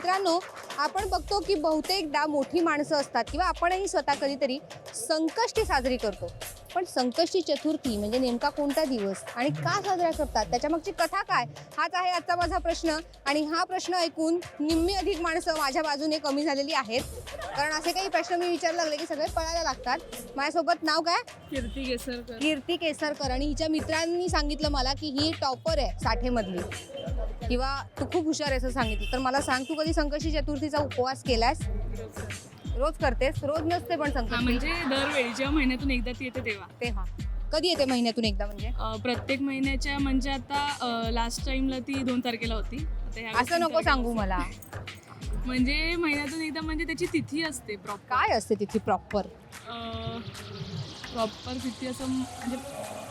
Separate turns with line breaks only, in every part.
मित्रांनो आपण बघतो की बहुतेकदा मोठी माणसं असतात किंवा आपणही स्वतः कधीतरी संकष्टी साजरी करतो. पण संकष्टी चतुर्थी म्हणजे नेमका कोणता दिवस आणि का साजरा करतात? त्याच्या मागची कथा काय? हाच आहे आजचा माझा प्रश्न आणि हा प्रश्न ऐकून निम्मी अधिक माणसं माझ्या बाजूने कमी झालेली आहेत. कारण असे काही प्रश्न मी विचारायला लागले की सगळे पळायला लागतात. माझ्यासोबत नाव काय?
कीर्ती केसरकर.
कीर्ती केसरकर. आणि हिच्या मित्रांनी सांगितलं मला की ही टॉपर आहे साठेमधली. किंवा तू खूप हुशार आहे असं सांगितलं. तर मला सांग तू कधी संकष्टी चतुर्थीचा उपवास केलास रोज करतेस? रोज नसते पण
हा
संकष्टी
म्हणजे दरवेळी जेव्हा महिन्यातून एकदा ती येते तेव्हा.
तेव्हा. कधी येते महिन्यातून एकदा म्हणजे?
अं, प्रत्येक महिन्याच्या म्हणजे आता लास्ट टाइमला ती दोन तारखेला होती. आता
असं
तीन
नको
तारखेला
सांगू. मला.
म्हणजे महिन्यातून एकदा म्हणजे त्याची तिथी असते प्रॉपर
काय असते तिथे प्रॉपर
प्रॉपर तिथी असं म्हणजे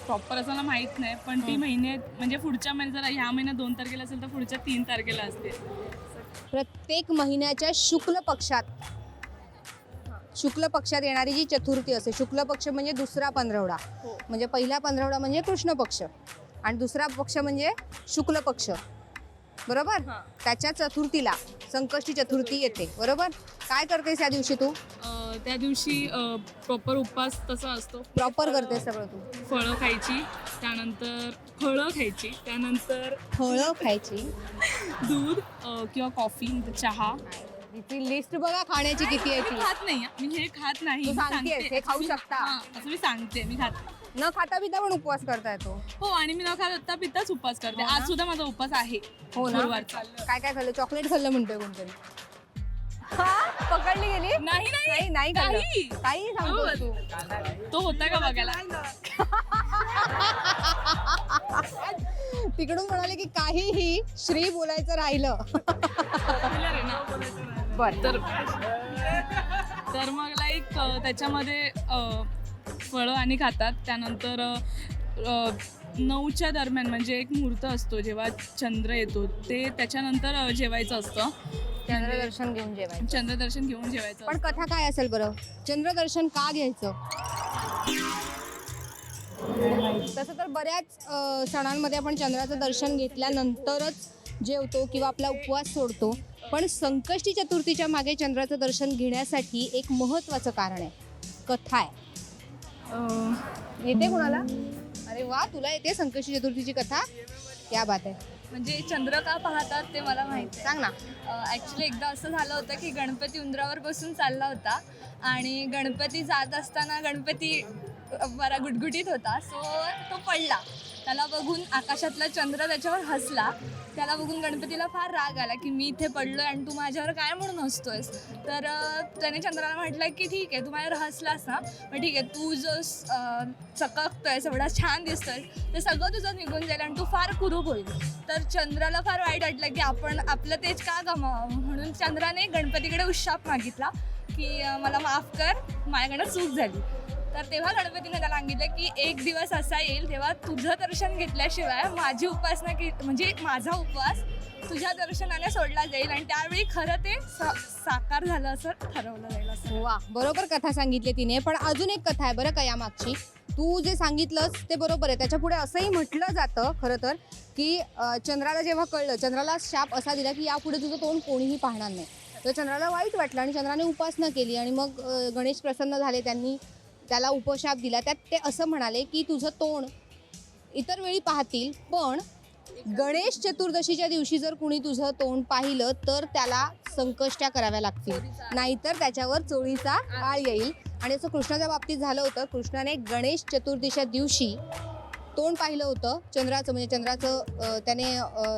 प्रॉपर असं मला माहीत नाही पण ती. महिन्यात म्हणजे पुढच्या महिन्यात जर ह्या महिन्यात दोन तारखेला असेल तर पुढच्या तीन तारखेला असते.
प्रत्येक महिन्याच्या शुक्ल पक्षात शुक्ल पक्षात येणारी जी चतुर्थी असते शुक्ल पक्ष म्हणजे दुसरा पंधरवडा.
हो.
म्हणजे पहिला पंधरवडा म्हणजे कृष्ण पक्ष. आणि दुसरा पक्ष म्हणजे शुक्ल पक्ष. बरोबर?
हां.
त्याच्या चतुर्थीला संकष्टी चतुर्थी येते. बरोबर? काय करतेस या दिवशी तू?
अं, त्या दिवशी प्रॉपर उपवास तसा असतो.
प्रॉपर करतेस सगळं तू.
फळं खायची त्यानंतर फळं खायची त्यानंतर
फळं खायची?
दूध अ, किंवा कॉफी नंतर चहा.
तिची लिस्ट बघा खाण्याची किती आहे
मी
ती
खात नाही मी हे खात नाही
तू
मी
सांगतेस,
सांगते.
हे खाऊ शकता.
हां, असं मी सांगते मी खात
न खाता पिता पण उपवास करता येतो
हो आणि मी न खात पिताच उपवास करते.
हो?
आज सुद्धा माझा उपवास आहे
हो ना.
गुरुवारचा.
काय काय खाल्लं? चॉकलेट खाल्लं म्हणतोय कोणतरी. हा? पकडली गेली?
नाही
नाही.
नाही
खाल्लं.
काही.
काही सांगतो
हो.
तू.
तो होता का बघायला?
तिकडून म्हणाले की काहीही श्री बोलायचं राहिलं.
Popular आहे ना.
बर
तर तर मग लाईक त्याच्यामध्ये अ, फळं आणि खातात. त्यानंतर नऊच्या दरम्यान म्हणजे एक मुहूर्त असतो जेव्हा चंद्र येतो. ते त्याच्यानंतर जेवायचं असतं.
चंद्रदर्शन घेऊन जेवायचं.
चंद्रदर्शन घेऊन जेवायचं
पण कथा काय असेल बरं? चंद्रदर्शन का घ्यायचं? तसं तर बऱ्याच सणांमध्ये आपण चंद्राचं दर्शन घेतल्यानंतरच जेवतो किंवा आपला उपवास सोडतो. पण संकष्टी चतुर्थीच्या मागे चंद्राचं दर्शन घेण्यासाठी एक महत्त्वाचं कारण आहे. कथा आहे.
अ,
येते कोणाला? अरे वा तुला येते संकष्टी चतुर्थीची कथा? क्या बात आहे.
म्हणजे चंद्र का पाहतात ते मला माहिती
सांग ना.
ॲक्च्युली एकदा असं झालं होतं की गणपती उंदरावर बसून चालला होता आणि गणपती जात असताना गणपती बरा गुटगुटीत होता. सो तो पडला. त्याला बघून आकाशातला चंद्र त्याच्यावर हसला. त्याला बघून गणपतीला फार राग आला की मी इथे पडलो आणि तू माझ्यावर काय म्हणून हसतोयस? तर त्याने चंद्राला म्हटलं की ठीक आहे तू माझ्यावर हसलास ना मग ठीक आहे तू जो स- चककतोयस एवढा छान दिसतोय ते सगळं तुझं निघून जाईल आणि तू फार कुरूप होईल तर चंद्राला फार वाईट वाटलं की आपण आपलं तेज का गमावं? म्हणून चंद्राने गणपतीकडे उशाप मागितला की मला माफ कर माझ्याकडनं चूक झाली. तर तेव्हा गणपतीने त्याला सांगितलं की एक दिवस असा येईल तेव्हा तुझं दर्शन घेतल्याशिवाय माझी उपासना की म्हणजे माझा उपवास तुझ्या दर्शनाने सोडला जाईल आणि त्यावेळी खरं ते सा- साकार झालं असं ठरवलं जाईल असं.
वा बरोबर कथा सांगितली तिने. पण अजून एक कथा आहे बरं का यामागची. तू जे सांगितलंस ते बरोबर आहे. त्याच्या पुढे असंही म्हटलं जातं खरं तर की चंद्राला जेव्हा कळलं चंद्राला शाप असा दिला की यापुढे तुझं तोंड कोणीही पाहणार नाही. तर चंद्राला वाईट वाटलं आणि चंद्राने उपासना केली आणि मग गणेश प्रसन्न झाले. त्यांनी त्याला उपशाप दिला. त्यात ते असं म्हणाले की तुझं तोंड इतर वेळी पाहतील पण गणेश चतुर्दशीच्या दिवशी जर कुणी तुझं तोंड पाहिलं तर त्याला संकष्ट्या कराव्या लागतील. नाहीतर त्याच्यावर चोळीचा आळ येईल. आणि असं कृष्णाच्या बाबतीत झालं होतं. कृष्णाने गणेश चतुर्थीच्या दिवशी तोंड पाहिलं होतं चंद्राचं म्हणजे चंद्राचं त्याने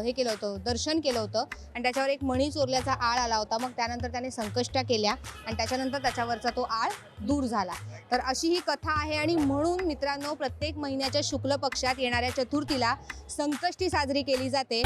हे केलं होतं दर्शन केलं होतं. आणि त्याच्यावर एक मणी चोरल्याचा आळ आला होता. मग त्यानंतर त्याने संकष्टा केल्या आणि त्याच्यानंतर त्याच्यावरचा तो आळ दूर झाला. तर अशी ही कथा आहे आणि म्हणून मित्रांनो प्रत्येक महिन्याच्या शुक्ल पक्षात येणाऱ्या चतुर्थीला संकष्टी साजरी केली जाते.